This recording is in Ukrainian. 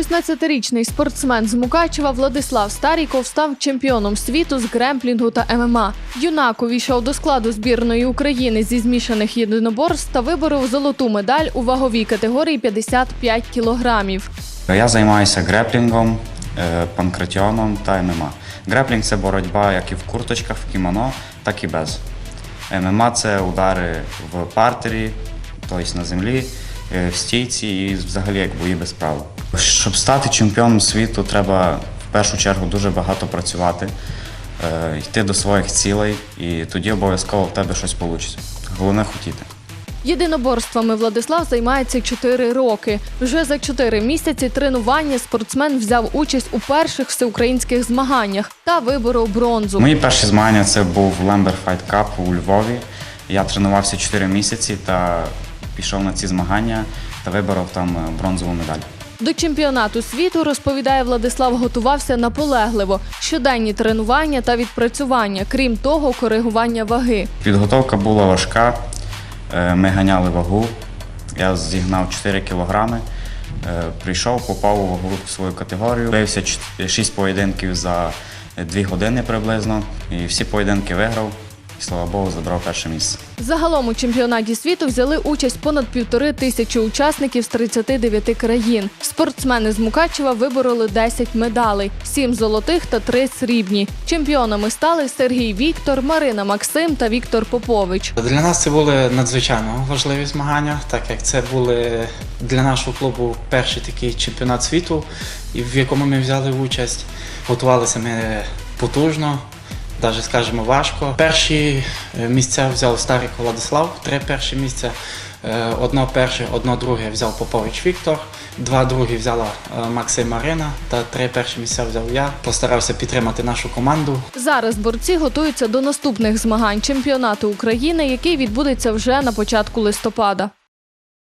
16-річний спортсмен з Мукачева Владислав Старіков став чемпіоном світу з гремплінгу та ММА. Юнак увійшов до складу збірної України зі змішаних єдиноборств та виборов золоту медаль у ваговій категорії 55 кілограмів. Я займаюся греплінгом, е, панкратіоном та ММА. Греплінг це боротьба як і в курточках, в кімоно, так і без. ММА це удари в партері, тобто на землі, в стійці і взагалі як бої без правил. Щоб стати чемпіоном світу, треба в першу чергу дуже багато працювати, е, йти до своїх цілей, і тоді обов'язково в тебе щось вийде. Головне хотіти. Єдиноборствами Владислав займається 4 роки. Вже за 4 місяці тренування спортсмен взяв участь у перших всеукраїнських змаганнях та виборов бронзу. Мої перші змагання це був Lambert Fight Cup у Львові. Я тренувався 4 місяці та пішов на ці змагання та виборов там е, бронзову медаль. До чемпіонату світу розповідає Владислав, готувався наполегливо. Щоденні тренування та відпрацювання, крім того, коригування ваги. Підготовка була важка. Е, Ми ганяли вагу. Я зігнав 4 кілограми. Е, Прийшов, попав у вагову свою категорію. Бився 6 поєдинків за 2 години приблизно. І всі поєдинки виграв. І слава Богу, забрав перше місце. Загалом у чемпіонаті світу взяли участь понад півтори тисячі учасників з 39 країн. Спортсмени з Мукачева вибороли 10 медалей, 7 золотих та 3 срібні. Чемпіонами стали Сергій Віктор, Марина Максим та Віктор Попович. Для нас це були надзвичайно важливі змагання, так як це були для нашого клубу перший такий чемпіонат світу, в якому ми взяли участь. Готувалися ми потужно, навіть скажімо важко. Перші е, місця взяв Старик Владислав, три перші місця. Е, Одно перше, одно друге взяв Попович Віктор, два другі взяла е, Максим Марина та три перші місця взяв я. Постарався підтримати нашу команду. Зараз борці готуються до наступних змагань чемпіонату України, який відбудеться вже на початку листопада.